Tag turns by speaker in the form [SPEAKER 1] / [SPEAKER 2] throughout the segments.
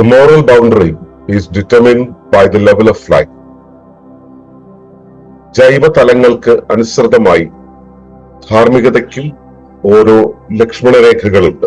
[SPEAKER 1] The moral boundary is determined by the level of life. ജൈവ തലങ്ങൾക്ക് അനുസൃതമായി ധാർമ്മികതയ്ക്കും ഓരോ ലക്ഷ്മണരേഖകളുണ്ട്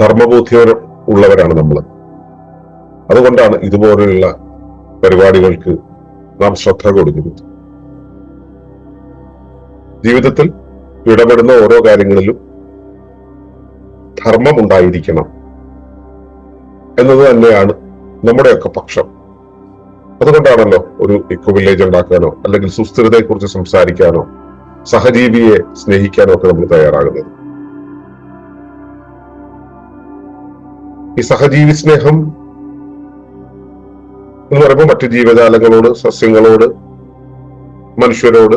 [SPEAKER 1] ധർമ്മബോധ്യം ഉള്ളവരാണ് നമ്മൾ അതുകൊണ്ടാണ് ഇതുപോലെയുള്ള പരിപാടികൾക്ക് നാം ശ്രദ്ധ കൊടുക്കുന്നത്. ജീവിതത്തിൽ ഇടപെടുന്ന ഓരോ കാര്യങ്ങളിലും ധർമ്മം ഉണ്ടായിരിക്കണം എന്നത് തന്നെയാണ് നമ്മുടെയൊക്കെ പക്ഷം. അതുകൊണ്ടാണല്ലോ ഒരു ഇക്കോ വില്ലേജ് ഉണ്ടാക്കാനോ അല്ലെങ്കിൽ സുസ്ഥിരതയെക്കുറിച്ച് സംസാരിക്കാനോ സഹജീവിയെ സ്നേഹിക്കാനോ ഒക്കെ നമ്മൾ തയ്യാറാകുന്നത്. ഈ സഹജീവി സ്നേഹം എന്ന് പറയുമ്പോൾ മറ്റു ജീവജാലങ്ങളോട് സസ്യങ്ങളോട് മനുഷ്യരോട്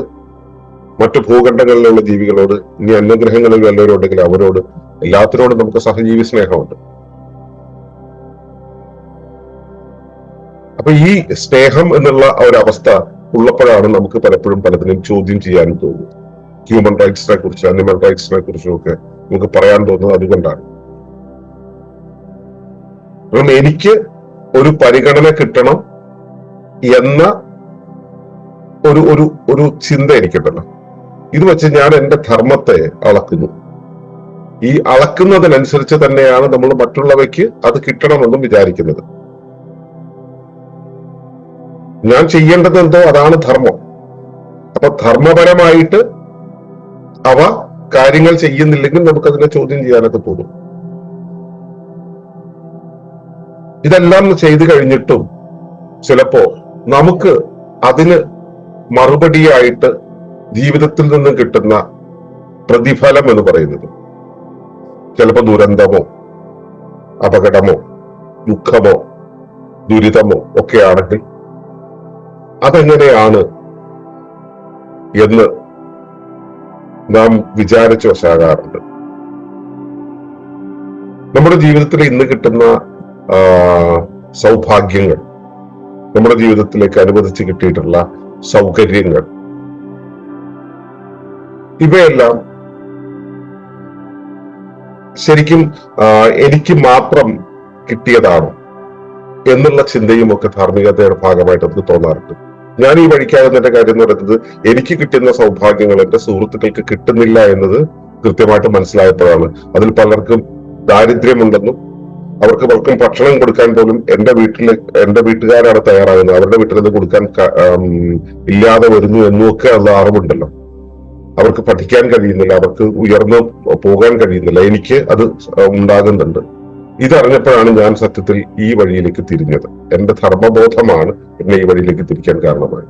[SPEAKER 1] മറ്റു ഭൂഖണ്ഡങ്ങളിലുള്ള ജീവികളോട് ഇനി അന്യഗ്രഹങ്ങളിൽ വല്ലവരും ഉണ്ടെങ്കിൽ അവരോട് എല്ലാത്തിനോടും നമുക്ക് സഹജീവി സ്നേഹമുണ്ട്. അപ്പൊ ഈ സ്നേഹം എന്നുള്ള ആ ഒരു അവസ്ഥ ഉള്ളപ്പോഴാണ് നമുക്ക് പലപ്പോഴും പലതിനും ചോദ്യം ചെയ്യാനും തോന്നുന്നത്. ഹ്യൂമൻ റൈറ്റ്സിനെ കുറിച്ച് അനിമൽ റൈറ്റ്സിനെ കുറിച്ചും ഒക്കെ നമുക്ക് പറയാൻ തോന്നുന്നത് അതുകൊണ്ടാണ്. കാരണം എനിക്ക് ഒരു പരിഗണന കിട്ടണം എന്ന ഒരു ഒരു ഒരു ചിന്ത എനിക്കുണ്ടല്ലോ. ഇത് വെച്ച് ഞാൻ എന്റെ ധർമ്മത്തെ അളക്കുന്നു. ഈ അളക്കുന്നതിനനുസരിച്ച് തന്നെയാണ് നമ്മൾ മറ്റുള്ളവയ്ക്ക് അത് കിട്ടണമെന്നും വിചാരിക്കുന്നത്. ഞാൻ ചെയ്യേണ്ടത് എന്തോ അതാണ് ധർമ്മം. അപ്പൊ ധർമ്മപരമായിട്ട് അവ കാര്യങ്ങൾ ചെയ്യുന്നില്ലെങ്കിൽ നമുക്കതിനെ ചോദ്യം ചെയ്യാനൊക്കെ തോന്നും ഇതെല്ലാം ചെയ്തു കഴിഞ്ഞിട്ടും ചിലപ്പോ നമുക്ക് അതിന് മറുപടിയായിട്ട് ജീവിതത്തിൽ നിന്നും കിട്ടുന്ന പ്രതിഫലം എന്ന് പറയുന്നത്. ചിലപ്പോ ദുരന്തമോ അപകടമോ ദുഃഖമോ ദുരിതമോ ഒക്കെ ആണെങ്കിൽ അതെങ്ങനെയാണ് എന്ന് നാം വിചാരിച്ചു വശാകാറുണ്ട്. നമ്മുടെ ജീവിതത്തിൽ ഇന്ന് കിട്ടുന്ന സൗഭാഗ്യങ്ങൾ നമ്മുടെ ജീവിതത്തിലേക്ക് അനുവദിച്ച് കിട്ടിയിട്ടുള്ള സൗകര്യങ്ങൾ. ഇവയെല്ലാം ശരിക്കും എനിക്ക് മാത്രം കിട്ടിയതാണോ എന്നുള്ള ചിന്തയും ഒക്കെ ധാർമ്മികതയുടെ ഭാഗമായിട്ട് നമുക്ക് തോന്നാറുണ്ട്. ഞാൻ ഈ വഴിക്കാകുന്നതിന്റെ കാര്യം എന്ന് പറയുന്നത്. എനിക്ക് കിട്ടുന്ന സൗഭാഗ്യങ്ങൾ എന്റെ സുഹൃത്തുക്കൾക്ക് കിട്ടുന്നില്ല എന്നത് കൃത്യമായിട്ട് മനസ്സിലായപ്പോഴാണ്. അതിൽ പലർക്കും ദാരിദ്ര്യമുണ്ടെന്നും അവർക്ക് പലർക്കും ഭക്ഷണം കൊടുക്കാൻ പോലും എന്റെ വീട്ടിൽ എന്റെ വീട്ടുകാരാണ് തയ്യാറാകുന്നത്. അവരുടെ വീട്ടിൽ നിന്ന് കൊടുക്കാൻ ഇല്ലാതെ വരുന്നു എന്നുമൊക്കെ ഉള്ള അറിവുണ്ടല്ലോ. അവർക്ക് പഠിക്കാൻ കഴിയുന്നില്ല അവർക്ക് ഉയർന്നു പോകാൻ കഴിയുന്നില്ല. എനിക്ക് അത് ഉണ്ടാകുന്നുണ്ട്. ഇതറിഞ്ഞപ്പോഴാണ് ഞാൻ സത്യത്തിൽ ഈ വഴിയിലേക്ക് തിരിഞ്ഞത്. എന്റെ ധർമ്മബോധമാണ് എന്നെ ഈ വഴിയിലേക്ക് തിരിക്കാൻ കാരണമായത്.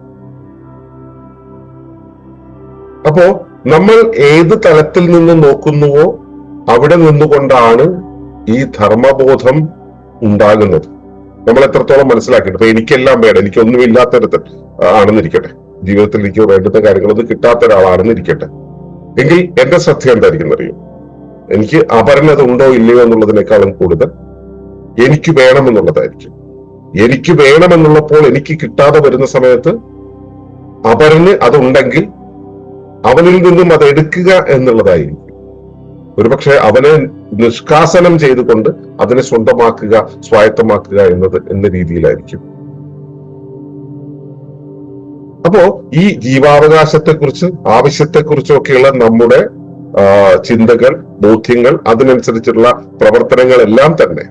[SPEAKER 1] അപ്പോ നമ്മൾ ഏത് തലത്തിൽ നിന്ന് നോക്കുന്നുവോ അവിടെ നിന്നുകൊണ്ടാണ് ഈ ധർമ്മബോധം ഉണ്ടാകുന്നത്. നമ്മൾ എത്രത്തോളം മനസ്സിലാക്കിയിട്ട് ഇപ്പൊ എനിക്കെല്ലാം വേണം. എനിക്കൊന്നും ഇല്ലാത്തരത്തിൽ ആണെന്നിരിക്കട്ടെ. ജീവിതത്തിൽ എനിക്ക് വേണ്ടുന്ന കാര്യങ്ങളൊന്നും കിട്ടാത്ത ഒരാളാണെന്നിരിക്കട്ടെ. എങ്കിൽ എന്റെ ശ്രദ്ധ എന്തായിരിക്കും അറിയും? എനിക്ക് അപരനത് ഉണ്ടോ ഇല്ലയോ എന്നുള്ളതിനേക്കാളും കൂടുതൽ എനിക്ക് വേണമെന്നുള്ളതായിരിക്കും. എനിക്ക് വേണമെന്നുള്ളപ്പോൾ എനിക്ക് കിട്ടാതെ വരുന്ന സമയത്ത് അപരന് അതുണ്ടെങ്കിൽ അവനിൽ നിന്നും അത് എടുക്കുക എന്നുള്ളതായിരിക്കും. ഒരുപക്ഷെ അവനെ നിഷ്കാസനം ചെയ്തുകൊണ്ട് അതിനെ സ്വന്തമാക്കുക സ്വായത്തമാക്കുക എന്നത് എന്ന രീതിയിലായിരിക്കും. അപ്പോ ഈ ജീവാവകാശത്തെക്കുറിച്ച് ആവശ്യത്തെക്കുറിച്ചൊക്കെയുള്ള നമ്മുടെ ചിന്തകൾ ബോധ്യങ്ങൾ അതിനനുസരിച്ചുള്ള പ്രവർത്തനങ്ങളെല്ലാം തന്നെ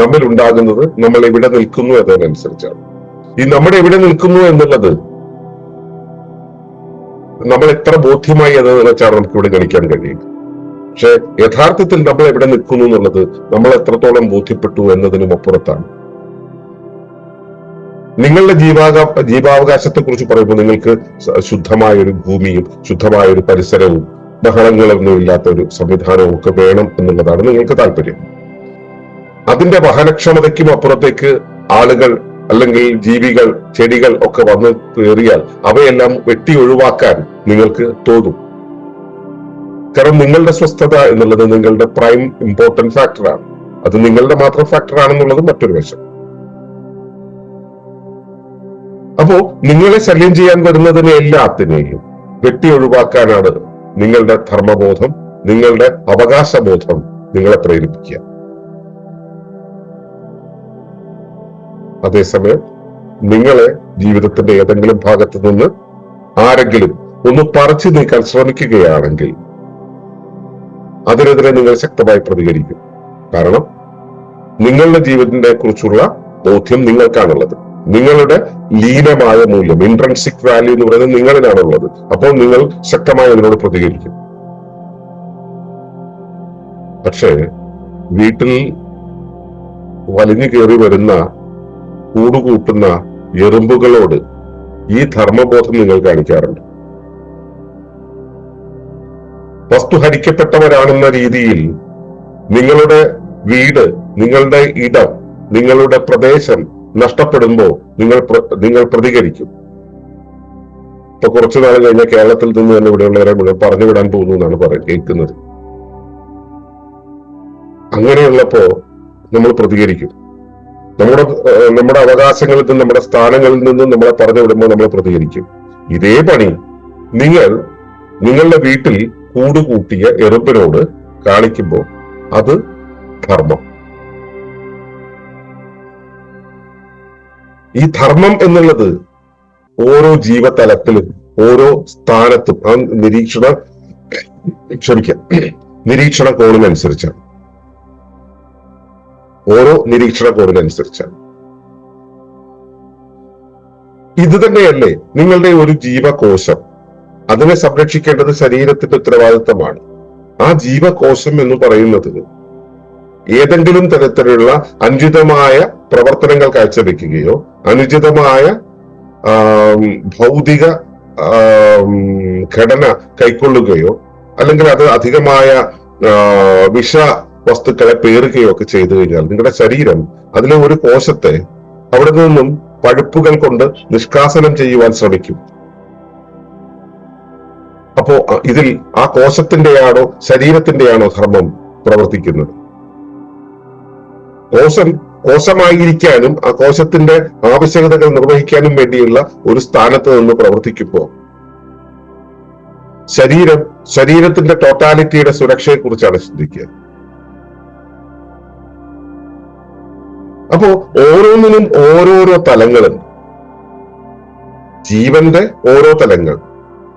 [SPEAKER 1] നമ്മിൽ ഉണ്ടാകുന്നത് നമ്മൾ എവിടെ നിൽക്കുന്നു എന്നതിനനുസരിച്ചാണ്. ഈ നമ്മുടെ എവിടെ നിൽക്കുന്നു എന്നുള്ളത് നമ്മൾ എത്ര ബോധ്യമായി എന്ന് വെച്ചാണ് നമുക്ക് ഇവിടെ ഗണിക്കാൻ കഴിയുക പക്ഷെ യഥാർത്ഥത്തിൽ നമ്മൾ എവിടെ നിൽക്കുന്നു എന്നുള്ളത് നമ്മൾ എത്രത്തോളം ബോധ്യപ്പെട്ടു എന്നതിനും അപ്പുറത്താണ്. നിങ്ങളുടെ ജീവാക ജീവാവകാശത്തെ കുറിച്ച് പറയുമ്പോൾ നിങ്ങൾക്ക് ശുദ്ധമായ ഒരു ഭൂമിയും ശുദ്ധമായ ഒരു പരിസരവും ബഹളങ്ങളൊന്നും ഇല്ലാത്ത ഒരു സംവിധാനവും ഒക്കെ വേണം എന്നുള്ളതാണ് നിങ്ങൾക്ക് താല്പര്യം അതിന്റെ വഹനക്ഷമതയ്ക്കും അപ്പുറത്തേക്ക് ആളുകൾ അല്ലെങ്കിൽ ജീവികൾ ചെടികൾ ഒക്കെ വന്ന് കയറിയാൽ അവയെല്ലാം വെട്ടി ഒഴിവാക്കാൻ നിങ്ങൾക്ക് തോന്നും. കാരണം നിങ്ങളുടെ സ്വസ്ഥത എന്നുള്ളത് നിങ്ങളുടെ പ്രൈം ഇമ്പോർട്ടന്റ് ഫാക്ടറാണ് അത് നിങ്ങളുടെ മാത്രം ഫാക്ടറാണെന്നുള്ളത് മറ്റൊരു വശം. അപ്പോ നിങ്ങളെ ശല്യം ചെയ്യാൻ വരുന്നതിനെ എല്ലാത്തിനെയും വെട്ടി ഒഴിവാക്കാനാണ് നിങ്ങളുടെ ധർമ്മബോധം നിങ്ങളുടെ അവകാശബോധം നിങ്ങളെ പ്രേരിപ്പിക്കുക. അതേസമയം നിങ്ങളെ ജീവിതത്തിന്റെ ഏതെങ്കിലും ഭാഗത്ത് നിന്ന് ആരെങ്കിലും ഒന്ന് പറിച്ചു നീക്കാൻ ശ്രമിക്കുകയാണെങ്കിൽ അതിനെതിരെ നിങ്ങൾ ശക്തമായി പ്രതികരിക്കും. കാരണം നിങ്ങളുടെ ജീവിതത്തിനെ കുറിച്ചുള്ള ബോധ്യം നിങ്ങൾക്കാണുള്ളത്. നിങ്ങളുടെ ലീനമായ മൂല്യം ഇൻട്രൻസിക് വാല്യൂ എന്ന് പറയുന്നത് നിങ്ങളിലാണുള്ളത്. അപ്പോൾ നിങ്ങൾ ശക്തമായി അതിനോട് പ്രതികരിക്കും. പക്ഷേ വീട്ടിൽ വലിഞ്ഞു കയറി വരുന്ന കൂടുകൂട്ടുന്ന എറുമ്പുകളോട് ഈ ധർമ്മബോധം നിങ്ങൾ കാണിക്കാറുണ്ട്. വസ്തു ഹരിക്കപ്പെട്ടവരാണെന്ന രീതിയിൽ നിങ്ങളുടെ വീട് നിങ്ങളുടെ ഇടം നിങ്ങളുടെ പ്രദേശം നഷ്ടപ്പെടുമ്പോൾ നിങ്ങൾ നിങ്ങൾ പ്രതികരിക്കും. ഇപ്പൊ കുറച്ചു നാൾ കഴിഞ്ഞ കേരളത്തിൽ നിന്ന് തന്നെ ഇവിടെയുള്ളവരെ മുഴുവൻ പറഞ്ഞു വിടാൻ പോകുന്നു എന്നാണ് പറയുന്നത് കേൾക്കുന്നത് അങ്ങനെയുള്ളപ്പോ നമ്മൾ പ്രതികരിക്കും. നമ്മുടെ നമ്മുടെ അവകാശങ്ങളിൽ നിന്നും നമ്മുടെ സ്ഥാനങ്ങളിൽ നിന്നും നമ്മളെ പറഞ്ഞു വിടുമ്പോൾ നമ്മൾ പ്രതികരിക്കും. ഇതേ പണി നിങ്ങൾ നിങ്ങളുടെ വീട്ടിൽ കൂടുകൂട്ടിയ എറുമ്പിനോട് കാണിക്കുമ്പോൾ അത് ധർമ്മം. ഈ ധർമ്മം എന്നുള്ളത് ഓരോ ജീവതലത്തിലും ഓരോ സ്ഥാനത്തും ആ നിരീക്ഷണ ക്ഷമിക്കാം നിരീക്ഷണ കോണിനനുസരിച്ചാണ്. ഓരോ നിരീക്ഷണ കോണിനനുസരിച്ചാണ്. ഇത് തന്നെയല്ലേ നിങ്ങളുടെ ഒരു ജീവകോശം. അതിനെ സംരക്ഷിക്കേണ്ടത് ശരീരത്തിന്റെ ഉത്തരവാദിത്തമാണ്. ആ ജീവകോശം എന്ന് പറയുന്നത് ഏതെങ്കിലും തരത്തിലുള്ള അനുചിതമായ പ്രവർത്തനങ്ങൾ കാഴ്ചവെക്കുകയോ അനുചിതമായ ഭൗതിക ഘടന കൈക്കൊള്ളുകയോ അല്ലെങ്കിൽ അത് അധികമായ വിഷ വസ്തുക്കളെ പേറുകയോ ഒക്കെ ചെയ്തു കഴിഞ്ഞാൽ നിങ്ങളുടെ ശരീരം അതിലെ ഒരു കോശത്തെ അവിടെ നിന്നും പഴുപ്പുകൾ കൊണ്ട് നിഷ്കാസനം ചെയ്യുവാൻ ശ്രമിക്കും. അപ്പോ ഇതിൽ ആ കോശത്തിന്റെയാണോ ശരീരത്തിന്റെയാണോ ധർമ്മം പ്രവർത്തിക്കുന്നത്? കോശം കോശമായിരിക്കാനും ആ കോശത്തിന്റെ ആവശ്യകതകൾ നിർവഹിക്കാനും വേണ്ടിയുള്ള ഒരു സ്ഥാനത്ത് നിന്ന് പ്രവർത്തിക്കുമ്പോൾ ശരീരം ശരീരത്തിന്റെ ടോട്ടാലിറ്റിയുടെ സുരക്ഷയെ കുറിച്ചാണ് ചിന്തിക്കുക. അപ്പോ ഓരോന്നിനും ഓരോരോ തലങ്ങളുണ്ട് ജീവന്റെ ഓരോ തലങ്ങൾ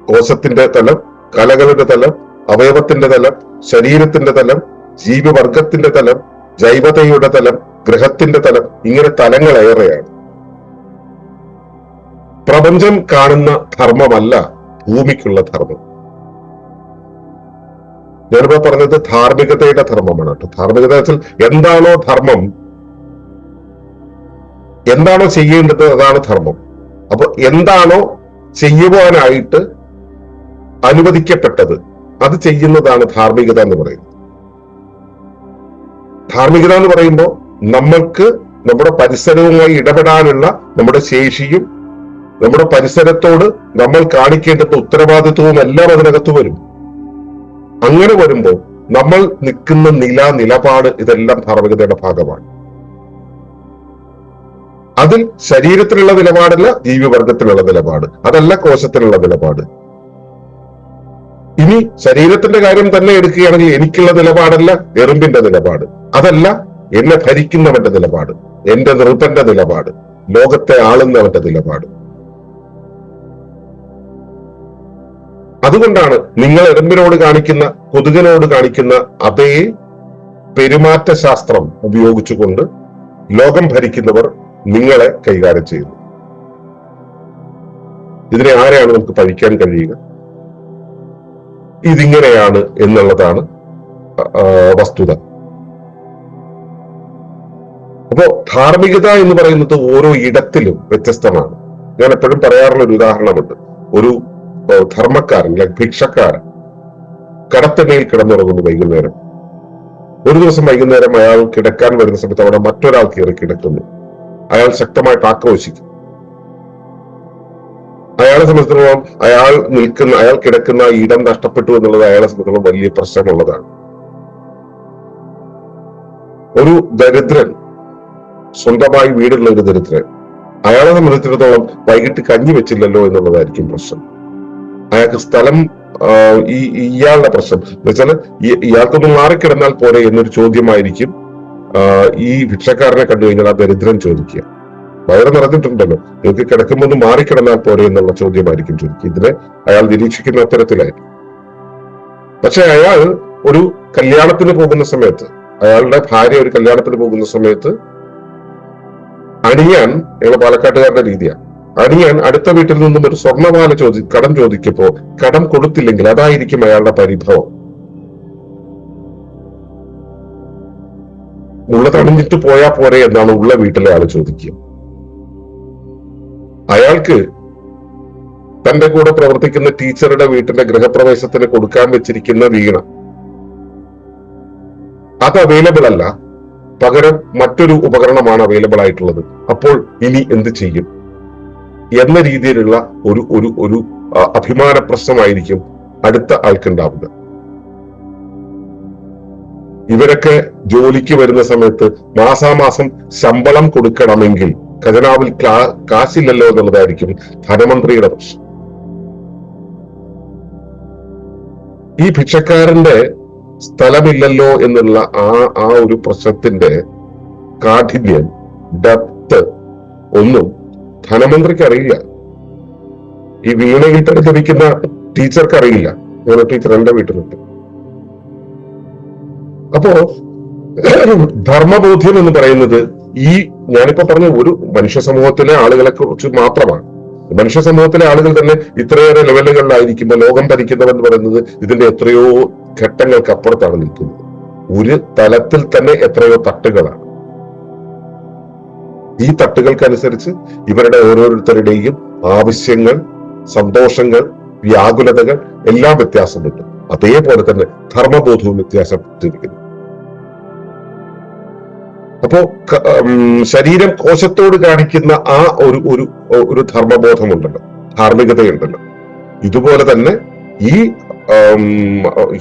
[SPEAKER 1] കോശത്തിന്റെ തലം കലകളുടെ തലം അവയവത്തിന്റെ തലം ശരീരത്തിന്റെ തലം ജീവിവർഗത്തിന്റെ തലം ജൈവതയുടെ തലം ഗ്രഹത്തിന്റെ തലം ഇങ്ങനെ തലങ്ങൾ ഏറെയാണ്. പ്രപഞ്ചം കാണുന്ന ധർമ്മമല്ല ഭൂമിക്കുള്ള ധർമ്മം. ഞാനിപ്പോ പറഞ്ഞത് ധാർമ്മികതയുടെ ധർമ്മമാണ് കേട്ടോ. ധാർമ്മികത എന്താണോ ധർമ്മം എന്താണോ ചെയ്യേണ്ടത് അതാണ് ധർമ്മം. അപ്പൊ എന്താണോ ചെയ്യുവാനായിട്ട് അനുവദിക്കപ്പെട്ടത്. അത് ചെയ്യുന്നതാണ് ധാർമ്മികത എന്ന് പറയുന്നത്. ധാർമ്മികത എന്ന് പറയുമ്പോൾ നമ്മൾക്ക് നമ്മുടെ പരിസരവുമായി ഇടപെടാനുള്ള നമ്മുടെ ശേഷിയും നമ്മുടെ പരിസരത്തോട് നമ്മൾ കാണിക്കേണ്ടുന്ന ഉത്തരവാദിത്വവും എല്ലാം അതിനകത്ത് വരും. അങ്ങനെ വരുമ്പോൾ നമ്മൾ നിൽക്കുന്ന നില നിലപാട് ഇതെല്ലാം ധാർമ്മികതയുടെ ഭാഗമാണ്. അതിൽ ശരീരത്തിലുള്ള നിലപാടല്ല ജീവിവർഗത്തിലുള്ള നിലപാട്. അതല്ല കോശത്തിലുള്ള നിലപാട്. ഇനി ശരീരത്തിന്റെ കാര്യം തന്നെ എടുക്കുകയാണെങ്കിൽ എനിക്കുള്ള നിലപാടല്ല എറുമ്പിന്റെ നിലപാട്. അതല്ല എന്നെ ഭരിക്കുന്നവന്റെ നിലപാട് എന്റെ നൃത്തന്റെ നിലപാട് ലോകത്തെ ആളുന്നവന്റെ നിലപാട്. അതുകൊണ്ടാണ് നിങ്ങൾ എറുമ്പിനോട് കാണിക്കുന്ന കൊതുകിനോട് കാണിക്കുന്ന അതേ പെരുമാറ്റ ശാസ്ത്രം ഉപയോഗിച്ചുകൊണ്ട് ലോകം ഭരിക്കുന്നവർ നിങ്ങളെ കൈകാര്യം ചെയ്യുന്നു. ഇതിനെ ആരെയാണ് നമുക്ക് ഭരിക്കാൻ കഴിയുക? ഇതിങ്ങനെയാണ് എന്നുള്ളതാണ് വസ്തുത. അപ്പോ ധാർമ്മികത എന്ന് പറയുന്നത് ഓരോ ഇടത്തിലും വ്യത്യസ്തമാണ്. ഞാൻ എപ്പോഴും പറയാറുള്ള ഒരു ഉദാഹരണമുണ്ട്. ഒരു ധർമ്മക്കാരൻ ലൈക് ഭിക്ഷക്കാരൻ കടത്തണ്ണയിൽ കിടന്നുറങ്ങുന്നു വൈകുന്നേരം. ഒരു ദിവസം വൈകുന്നേരം അയാൾ കിടക്കാൻ വരുന്ന സമയത്ത് അവിടെ മറ്റൊരാൾ കയറി കിടക്കുന്നു. അയാൾ ശക്തമായിട്ട് ആക്രോശിക്കും. അയാളെ സംബന്ധിച്ചിടത്തോളം അയാൾ നിൽക്കുന്ന അയാൾ കിടക്കുന്ന ഇടം നഷ്ടപ്പെട്ടു എന്നുള്ളത് അയാളെ സംബന്ധിച്ചിടത്തോളം വലിയ പ്രശ്നമുള്ളതാണ്. ഒരു ദരിദ്രൻ സ്വന്തമായി വീടുള്ള ഒരു ദരിദ്രൻ അയാളെ സംബന്ധിച്ചിടത്തോളം വൈകിട്ട് കഞ്ഞി വെച്ചില്ലല്ലോ എന്നുള്ളതായിരിക്കും പ്രശ്നം. അയാൾക്ക് സ്ഥലം ഈ ഇയാളുടെ പ്രശ്നം. എന്ന് വെച്ചാൽ ഇയാൾക്കൊന്ന് മാറിക്കിടന്നാൽ പോരെ എന്നൊരു ചോദ്യമായിരിക്കും ഈ ഭിക്ഷക്കാരനെ കണ്ടു കഴിഞ്ഞാൽ ആ ദരിദ്രൻ ചോദിക്കുക. വയറ് നിറഞ്ഞിട്ടുണ്ടല്ലോ. നിങ്ങൾക്ക് കിടക്കുമ്പോൾ ഒന്ന് മാറിക്കിടന്നാൽ പോരെ എന്നുള്ള ചോദ്യമായിരിക്കും ചോദിക്കും ഇതിനെ അയാൾ നിരീക്ഷിക്കുന്ന അത്തരത്തിലായിരിക്കും. പക്ഷെ അയാൾ ഒരു കല്യാണത്തിന് പോകുന്ന സമയത്ത് അയാളുടെ ഭാര്യ ഒരു കല്യാണത്തിന് പോകുന്ന സമയത്ത് അണിയാൻ ഞങ്ങൾ പാലക്കാട്ടുകാരുടെ രീതിയാണ്. അണിയാൻ അടുത്ത വീട്ടിൽ നിന്നും ഒരു സ്വർണമാല ചോദി കടം ചോദിക്കുമ്പോ കടം കൊടുത്തില്ലെങ്കിൽ അതായിരിക്കും അയാളുടെ പരിഭവം. ഉള്ള തണിഞ്ഞിട്ട് പോയാ പോരെ എന്നാണ് ഉള്ള വീട്ടിലെ ആൾ ചോദിക്കുക. അയാൾക്ക് തന്റെ കൂടെ പ്രവർത്തിക്കുന്ന ടീച്ചറുടെ വീട്ടിന്റെ ഗൃഹപ്രവേശത്തിന് കൊടുക്കാൻ വെച്ചിരിക്കുന്ന വീണ. അത് അവൈലബിൾ അല്ല. പകരം മറ്റൊരു ഉപകരണമാണ് അവൈലബിൾ ആയിട്ടുള്ളത്. അപ്പോൾ ഇനി എന്ത് ചെയ്യും? എന്ന രീതിയിലുള്ള ഒരു ഒരു ഒരു അഭിമാന പ്രശ്നമായിരിക്കും അടുത്ത ആൾക്കുണ്ടാവുക. ഇവരൊക്കെ ജോലിക്ക് വരുന്ന സമയത്ത് മാസാമാസം ശമ്പളം കൊടുക്കണമെങ്കിൽ ഖജനാവിൽ കാശില്ലല്ലോ എന്നുള്ളതായിരിക്കും ധനമന്ത്രിയുടെ പ്രശ്നം. ഈ ഭിക്ഷക്കാരന്റെ സ്ഥലമില്ലല്ലോ എന്നുള്ള ആ ആ ഒരു പ്രശ്നത്തിന്റെ കാഠിന്യം ഡെപ്ത് ഒന്നും ധനമന്ത്രിക്ക് അറിയില്ല. ഈ വീണയിൽ തന്നെ ജപിക്കുന്ന ടീച്ചർക്ക് അറിയില്ല. ഞാൻ ടീച്ചർ എന്റെ വീട്ടിലുണ്ട്. അപ്പോ ധർമ്മബോധ്യം എന്ന് പറയുന്നത് ഈ ഞാനിപ്പോ പറഞ്ഞ ഒരു മനുഷ്യ സമൂഹത്തിലെ ആളുകളെ കുറിച്ച് മാത്രമാണ്. മനുഷ്യ സമൂഹത്തിലെ ആളുകൾ തന്നെ ഇത്രയേറെ ലെവലുകളിലായിരിക്കുമ്പോൾ ലോകം ഭരിക്കുന്നവെന്ന് പറയുന്നത് ഇതിന്റെ എത്രയോ ഘട്ടങ്ങൾക്ക് അപ്പുറത്താണ് നിൽക്കുന്നത്. ഒരു തലത്തിൽ തന്നെ എത്രയോ തട്ടുകളാണ്. ഈ തട്ടുകൾക്കനുസരിച്ച് ഇവരുടെ ഓരോരുത്തരുടെയും ആവശ്യങ്ങൾ സന്തോഷങ്ങൾ വ്യാകുലതകൾ എല്ലാം വ്യത്യാസമുണ്ട്. അതേപോലെ തന്നെ ധർമ്മബോധവും വ്യത്യാസപ്പെട്ടിരിക്കുന്നു. അപ്പോ ശരീരം കോശത്തോട് കാണിക്കുന്ന ആ ഒരു ഒരു ഒരു ധർമ്മബോധമുണ്ടല്ലോ. ധാർമ്മികതയുണ്ടല്ലോ. ഇതുപോലെ തന്നെ ഈ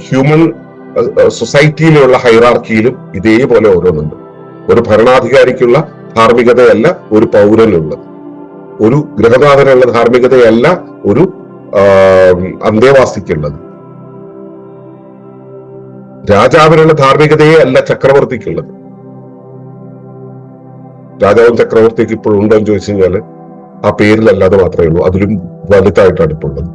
[SPEAKER 1] ഹ്യൂമൻ സൊസൈറ്റിയിലുള്ള ഹൈറാർക്കിയിലും ഇതേപോലെ ഓരോന്നുണ്ട്. ഒരു ഭരണാധികാരിക്കുള്ള ധാർമ്മികതയല്ല ഒരു പൗരനുള്ളത്. ഒരു ഗൃഹനാഥനുള്ള ധാർമ്മികതയല്ല ഒരു അന്തേവാസിക്കുള്ളത്. രാജാവിനുള്ള ധാർമ്മികതയെ അല്ല ചക്രവർത്തിക്കുള്ളത്. രാജാവും ചക്രവർത്തിക്ക് ഇപ്പോൾ ഉണ്ടോ എന്ന് ചോദിച്ചു കഴിഞ്ഞാൽ ആ പേരിലല്ലാതെ മാത്രമേ ഉള്ളൂ. അതിലും വലുതായിട്ടാണ് ഇപ്പോൾ ഉള്ളത്.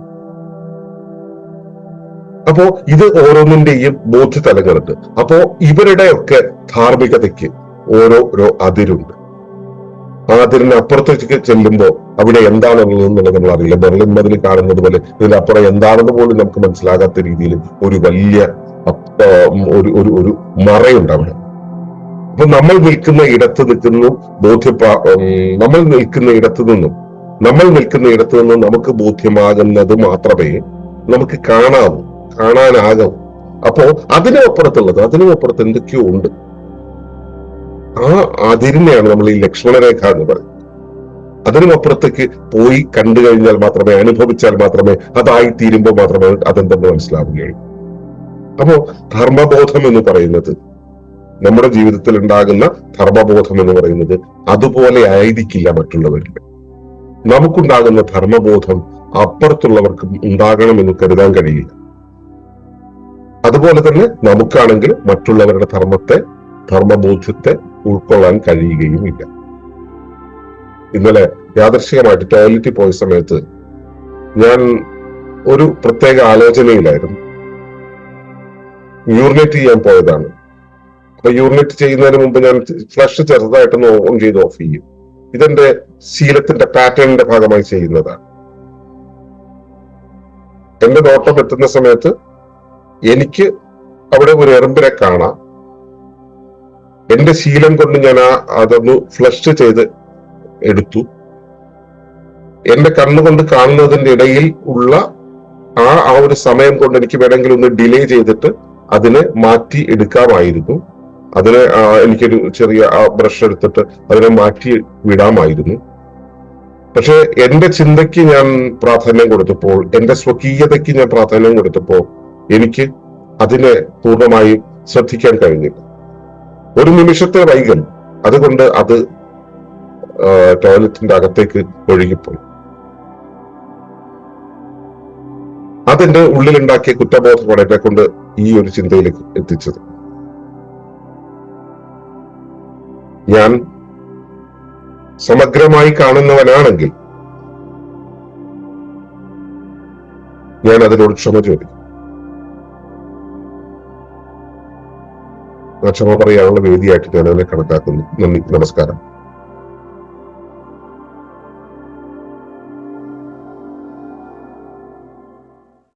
[SPEAKER 1] അപ്പോ ഇത് ഓരോന്നിന്റെയും ബോധ്യതലങ്ങളുണ്ട്. അപ്പോ ഇവരുടെയൊക്കെ ധാർമ്മികതയ്ക്ക് ഓരോരോ അതിരുണ്ട്. ആ അതിരിന് അപ്പുറത്തേക്ക് ചെല്ലുമ്പോൾ അവിടെ എന്താണുള്ളത് എന്നുള്ളത് നമ്മൾ അറിയില്ല ബെർലിൻ മതിൽ കാണുന്നത് പോലെ ഇതിനപ്പുറം എന്താണെന്ന് പോലും നമുക്ക് മനസ്സിലാകാത്ത രീതിയിൽ ഒരു വലിയ ഒരു ഒരു ഒരു മറയുണ്ട് അവിടെ. അപ്പൊ നമ്മൾ നിൽക്കുന്ന ഇടത്ത് നിൽക്കുന്നു ബോധ്യപ്പാ നമ്മൾ നിൽക്കുന്ന ഇടത്ത് നിന്നും നമ്മൾ നിൽക്കുന്ന ഇടത്ത് നിന്നും നമുക്ക് ബോധ്യമാകുന്നത് മാത്രമേ നമുക്ക് കാണാവൂ കാണാനാകൂ. അപ്പോ അതിനും അപ്പുറത്തുള്ളത് അതിനും അപ്പുറത്ത് എന്തൊക്കെയോ ഉണ്ട്. ആ അതിരിനെയാണ് നമ്മൾ ഈ ലക്ഷ്മണരേഖ എന്ന് പറയുന്നത്. അതിനും അപ്പുറത്തേക്ക് പോയി കണ്ടു കഴിഞ്ഞാൽ മാത്രമേ അനുഭവിച്ചാൽ മാത്രമേ അതായി തീരുമ്പോൾ മാത്രമേ അതെന്തെന്ന് മനസ്സിലാവുകയുള്ളൂ. അപ്പോ ധർമ്മബോധം എന്ന് പറയുന്നത് നമ്മുടെ ജീവിതത്തിൽ ഉണ്ടാകുന്ന ധർമ്മബോധം എന്ന് പറയുന്നത് അതുപോലെ ആയിരിക്കില്ല മറ്റുള്ളവരിൽ. നമുക്കുണ്ടാകുന്ന ധർമ്മബോധം അപ്പുറത്തുള്ളവർക്കും ഉണ്ടാകണമെന്ന് കരുതാൻ കഴിയില്ല. അതുപോലെ തന്നെ നമുക്കാണെങ്കിൽ മറ്റുള്ളവരുടെ ധർമ്മത്തെ ധർമ്മബോധ്യത്തെ ഉൾക്കൊള്ളാൻ കഴിയുകയുമില്ല. ഇന്നലെ യാദർശികമായിട്ട് ടോയ്ലറ്റിൽ പോയ സമയത്ത് ഞാൻ ഒരു പ്രത്യേക ആലോചനയിലായിരുന്നു. യൂറിനേറ്റ് ചെയ്യാൻ പോയതാണ്. അപ്പൊ യൂണിറ്റ് ചെയ്യുന്നതിന് മുമ്പ് ഞാൻ ഫ്ലഷ് ചെറുതായിട്ടൊന്ന് ഓൺ ചെയ്ത് ഓഫ് ചെയ്യും. ഇതെന്റെ ശീലത്തിന്റെ പാറ്റേണിന്റെ ഭാഗമായി ചെയ്യുന്നതാണ്. എന്റെ നോട്ടം എത്തുന്ന സമയത്ത് എനിക്ക് അവിടെ ഒരു എറുമ്പിനെ കാണാം. എന്റെ ശീലം കൊണ്ട് ഞാൻ ആ അതൊന്ന് ഫ്ലഷ് ചെയ്ത് എടുത്തു. എന്റെ കണ്ണുകൊണ്ട് കാണുന്നതിന്റെ ഇടയിൽ ഉള്ള ആ ആ ഒരു സമയം കൊണ്ട് എനിക്ക് വേണമെങ്കിൽ ഒന്ന് ഡിലേ ചെയ്തിട്ട് അതിനെ മാറ്റി എടുക്കാമായിരുന്നു. അതിനെ എനിക്ക് എനിക്കൊരു ചെറിയ ആ ബ്രഷ് എടുത്തിട്ട് അതിനെ മാറ്റി വിടാമായിരുന്നു. പക്ഷെ എന്റെ ചിന്തയ്ക്ക് ഞാൻ പ്രാധാന്യം കൊടുത്തപ്പോൾ എന്റെ സ്വകീയതയ്ക്ക് ഞാൻ പ്രാധാന്യം കൊടുത്തപ്പോൾ എനിക്ക് അതിനെ പൂർണമായും ശ്രദ്ധിക്കാൻ കഴിഞ്ഞില്ല. ഒരു നിമിഷത്തെ വൈകൽ അതുകൊണ്ട് അത് ടോയ്ലറ്റിന്റെ അകത്തേക്ക് ഒഴുകിപ്പോയി. അതെന്റെ ഉള്ളിലുണ്ടാക്കിയ കുറ്റബോധമാണ് എന്നെ കൊണ്ട് ഈ ഒരു ചിന്തയിലേക്ക് എത്തിച്ചത്. ഞാൻ സമഗ്രമായി കാണുന്നവനാണെങ്കിൽ ഞാൻ അതിനോട് ക്ഷമ ചോദിക്കും. ആ ക്ഷമ പറയാനുള്ള വേദിയായിട്ട് ഞാൻ അതിനെ കണക്കാക്കുന്നു. നന്ദി നമസ്കാരം.